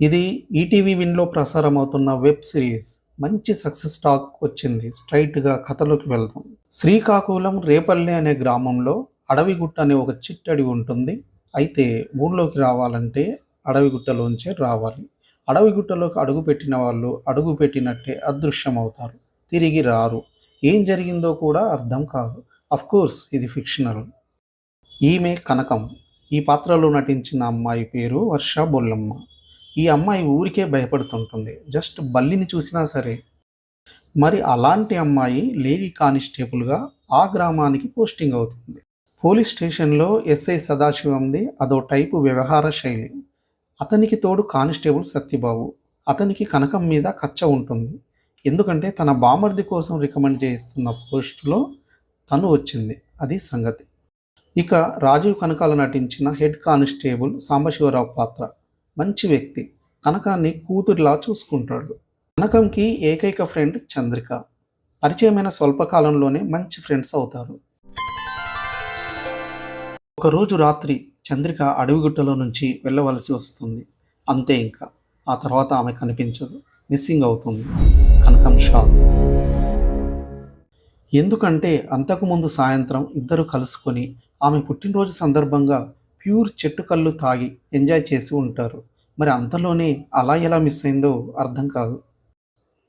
ఇది ఈటీవీ విన్లో ప్రసారం అవుతున్న వెబ్ సిరీస్. మంచి సక్సెస్ టాక్ వచ్చింది. స్ట్రైట్గా కథలోకి వెళ్దాం. శ్రీకాకుళం రేపల్లి అనే గ్రామంలో అడవిగుట్ట అనే ఒక చిట్టడి ఉంటుంది. అయితే ఊళ్ళోకి రావాలంటే అడవిగుట్టలోంచే రావాలి. అడవిగుట్టలోకి అడుగు పెట్టిన వాళ్ళు అడుగు పెట్టినట్టే అదృశ్యం అవుతారు తిరిగి రారు. ఏం జరిగిందో కూడా అర్థం కాదు. కోర్స్ ఇది ఫిక్షనల్ ఈమె కనకం. ఈ పాత్రలో నటించిన అమ్మాయి పేరు వర్ష బొల్లమ్మ. ఈ అమ్మాయి ఊరికే భయపడుతుంటుంది. జస్ట్ బల్లిని చూసినా సరే. మరి అలాంటి అమ్మాయి లేడీ కానిస్టేబుల్గా ఆ గ్రామానికి పోస్టింగ్ అవుతుంది. పోలీస్ స్టేషన్లో ఎస్ఐ సదాశివంది అదో టైపు వ్యవహార శైలి. అతనికి తోడు కానిస్టేబుల్ సత్యబాబు. అతనికి కనకం మీద కచ్చ ఉంటుంది. ఎందుకంటే తన బామర్ది కోసం రికమెండ్ చేయిస్తున్న పోస్టులో తను వచ్చింది. అది సంగతి. ఇక రాజీవ్ కనకాల నటించిన హెడ్ కానిస్టేబుల్ సాంబశివరావు పాత్ర. మంచి వ్యక్తి. కనకాన్ని కూతురిలా చూసుకుంటాడు. కనకంకి ఏకైక ఫ్రెండ్ చంద్రిక. పరిచయమైన స్వల్పకాలంలోనే మంచి ఫ్రెండ్స్ అవుతారు. ఒకరోజు రాత్రి చంద్రిక అడవిగుట్టలో నుంచి వెళ్ళవలసి వస్తుంది. అంతే ఇంకా. ఆ తర్వాత ఆమె కనిపించదు. మిస్సింగ్ అవుతుంది. కనకం షాక్. ఎందుకంటే అంతకుముందు సాయంత్రం ఇద్దరు కలుసుకొని ఆమె పుట్టినరోజు సందర్భంగా ప్యూర్ చెట్టు కళ్ళు తాగి ఎంజాయ్ చేసి ఉంటారు. మరి అంతలోనే అలా ఎలా మిస్ అయిందో అర్థం కాదు.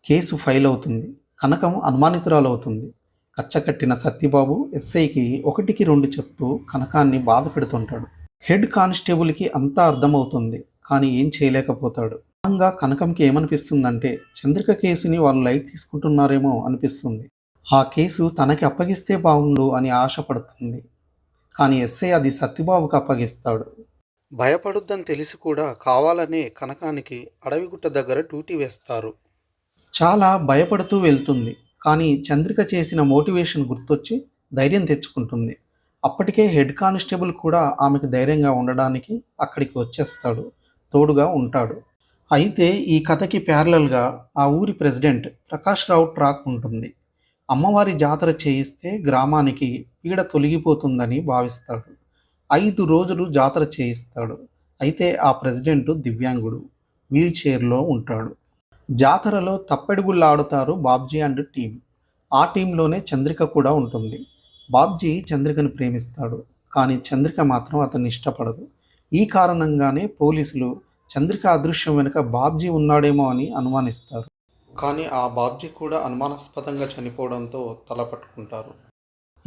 కేసు ఫైల్ అవుతుంది. కనకం అనుమానితురాలు అవుతుంది కచ్చకట్టిన సత్యబాబు ఎస్ఐకి ఒకటికి రెండు చెప్తూ కనకాన్ని బాధ పెడుతుంటాడు. హెడ్ కానిస్టేబుల్కి అంతా అర్థమవుతుంది. కానీ ఏం చేయలేకపోతాడు. క్రమంగా కనకంకి ఏమనిపిస్తుందంటే చంద్రిక కేసుని వాళ్ళు లైట్ తీసుకుంటున్నారేమో అనిపిస్తుంది. ఆ కేసు తనకి అప్పగిస్తే బాగుండు అని ఆశపడుతుంది. కానీ ఎస్ఐ అది సత్యబాబుకు అప్పగిస్తాడు. భయపడుద్దని తెలిసి కూడా కావాలనే కనకానికి అడవిగుట్ట దగ్గర డ్యూటీ వేస్తారు. చాలా భయపడుతూ వెళ్తుంది. కానీ చంద్రిక చేసిన మోటివేషన్ గుర్తొచ్చి ధైర్యం తెచ్చుకుంటుంది. అప్పటికే హెడ్ కానిస్టేబుల్ కూడా ఆమెకు ధైర్యంగా ఉండడానికి అక్కడికి వచ్చేస్తాడు. తోడుగా ఉంటాడు. అయితే ఈ కథకి ప్యారలల్గా ఆ ఊరి ప్రెసిడెంట్ ప్రకాష్ రావు ట్రాక్ ఉంటుంది అమ్మవారి జాతర చేయిస్తే గ్రామానికి పీడ తొలగిపోతుందని భావిస్తాడు. ఐదు రోజులు జాతర చేయిస్తాడు. అయితే ఆ ప్రెసిడెంట్ దివ్యాంగుడు వీల్చైర్లో ఉంటాడు. జాతరలో తప్పెడుగుళ్ళు ఆడుతారు బాబ్జీ అండ్ టీం. ఆ టీంలోనే చంద్రిక కూడా ఉంటుంది. బాబ్జీ చంద్రికను ప్రేమిస్తాడు. కానీ చంద్రిక మాత్రం అతన్ని ఇష్టపడదు. ఈ కారణంగానే పోలీసులు చంద్రిక అదృశ్యం వెనుక బాబ్జీ ఉన్నాడేమో అని అనుమానిస్తారు. కానీ ఆ బాబ్జీ కూడా అనుమానాస్పదంగా చనిపోవడంతో తలపట్టుకుంటారు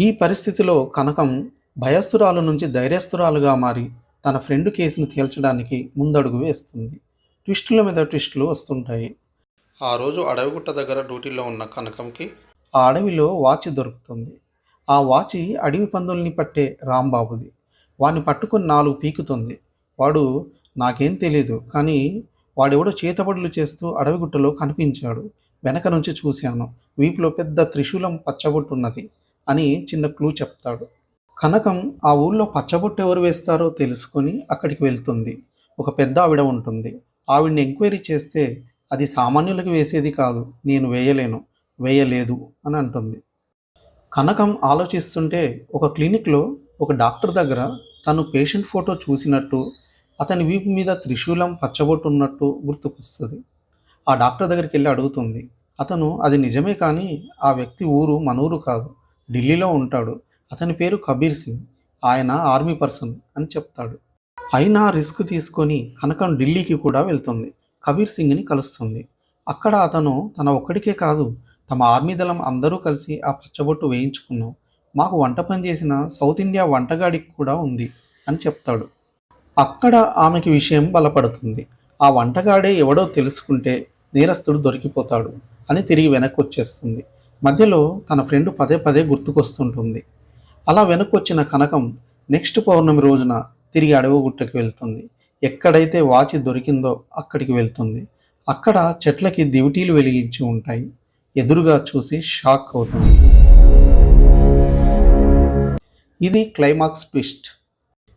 ఈ పరిస్థితిలో కనకం భయస్థురాలు నుంచి ధైర్యస్తురాలుగా మారి తన ఫ్రెండ్ కేసును తేల్చడానికి ముందడుగు వేస్తుంది. ట్విస్టుల మీద ట్విస్టులు వస్తుంటాయి. ఆ రోజు అడవిగుట్ట దగ్గర డ్యూటీలో ఉన్న కనకంకి ఆ అడవిలో వాచ్ దొరుకుతుంది. ఆ వాచి అడవి పందుల్ని పట్టే రాంబాబుది. వాడిని పట్టుకొని నాలుగు పీకుతుంది. వాడు నాకేం తెలియదు కానీ వాడెవడో చేతబడులు చేస్తూ అడవిగుట్టలో కనిపించాడు. వెనక నుంచి చూశాను. వీపులో పెద్ద త్రిశూలం పచ్చబొట్టున్నది అని చిన్న క్లూ చెప్తాడు. కనకం ఆ ఊళ్ళో పచ్చబొట్టు ఎవరు వేస్తారో తెలుసుకొని అక్కడికి వెళ్తుంది. ఒక పెద్ద ఆవిడ ఉంటుంది. ఆవిడని ఎంక్వైరీ చేస్తే అది సామాన్యులకు వేసేది కాదు. నేను వేయలేను. వేయలేదు అని అంటుంది. కనకం ఆలోచిస్తుంటే ఒక క్లినిక్లో ఒక డాక్టర్ దగ్గర తను పేషెంట్ ఫోటో చూసినట్టు అతని వీపు మీద త్రిశూలం పచ్చబొట్టు ఉన్నట్టు గుర్తుకొస్తుంది. ఆ డాక్టర్ దగ్గరికి వెళ్ళి అడుగుతుంది అతను అది నిజమే కానీ ఆ వ్యక్తి ఊరు మన ఊరు కాదు ఢిల్లీలో ఉంటాడు. అతని పేరు కబీర్ సింగ్ ఆయన ఆర్మీ పర్సన్ అని చెప్తాడు. అయినా రిస్క్ తీసుకొని కనకం ఢిల్లీకి కూడా వెళ్తుంది కబీర్ సింగ్ని కలుస్తుంది. అక్కడ అతను తన ఒక్కడికే కాదు తమ ఆర్మీ దళం అందరూ కలిసి ఆ పచ్చబొట్టు వేయించుకున్నాం. మాకు వంట పని చేసిన సౌత్ ఇండియా వంటగాడికి కూడా ఉంది అని చెప్తాడు. అక్కడ ఆమెకి విషయం బలపడుతుంది. ఆ వంటగాడే ఎవడో తెలుసుకుంటే నేరస్తుడు దొరికిపోతాడు అని తిరిగి వెనక్కి వచ్చేస్తుంది మధ్యలో తన ఫ్రెండ్ పదే పదే గుర్తుకొస్తుంటుంది. అలా వెనక్కి వచ్చిన కనకం నెక్స్ట్ పౌర్ణమి రోజున తిరిగి అడవిగుట్టకి వెళ్తుంది. ఎక్కడైతే వాచి దొరికిందో అక్కడికి వెళ్తుంది. అక్కడ చెట్లకి దివిటీలు వెలిగించి ఉంటాయి. ఎదురుగా చూసి షాక్ అవుతుంది. ఇది క్లైమాక్స్ పిస్ట్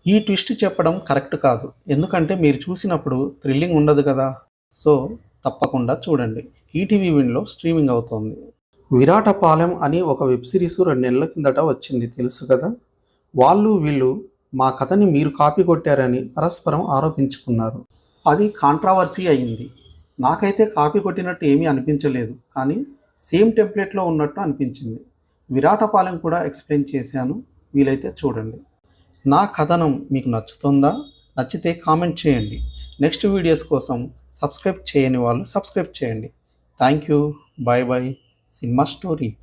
ఈ ట్విస్ట్ చెప్పడం కరెక్ట్ కాదు. ఎందుకంటే మీరు చూసినప్పుడు థ్రిల్లింగ్ ఉండదు కదా. సో తప్పకుండా చూడండి. ఈటీవీ విన్లో స్ట్రీమింగ్ అవుతోంది. విరాటపాలెం అని ఒక వెబ్ సిరీస్ రెండు నెలల కిందట వచ్చింది. తెలుసు కదా? వాళ్ళు వీళ్ళు మా కథని మీరు కాపీ కొట్టారని పరస్పరం ఆరోపించుకున్నారు. అది కాంట్రావర్సీ అయింది. నాకైతే కాపీ కొట్టినట్టు ఏమీ అనిపించలేదు. కానీ సేమ్ టెంప్లెట్లో ఉన్నట్టు అనిపించింది. విరాటపాలెం కూడా ఎక్స్ప్లెయిన్ చేశాను. వీలైతే చూడండి. నా కథనం మీకు నచ్చుతుందా? నచ్చితే కామెంట్ చేయండి. నెక్స్ట్ వీడియోస్ కోసం సబ్స్క్రైబ్ చేయని వాళ్ళు సబ్స్క్రైబ్ చేయండి. Thank you. Bye bye. Cinema story.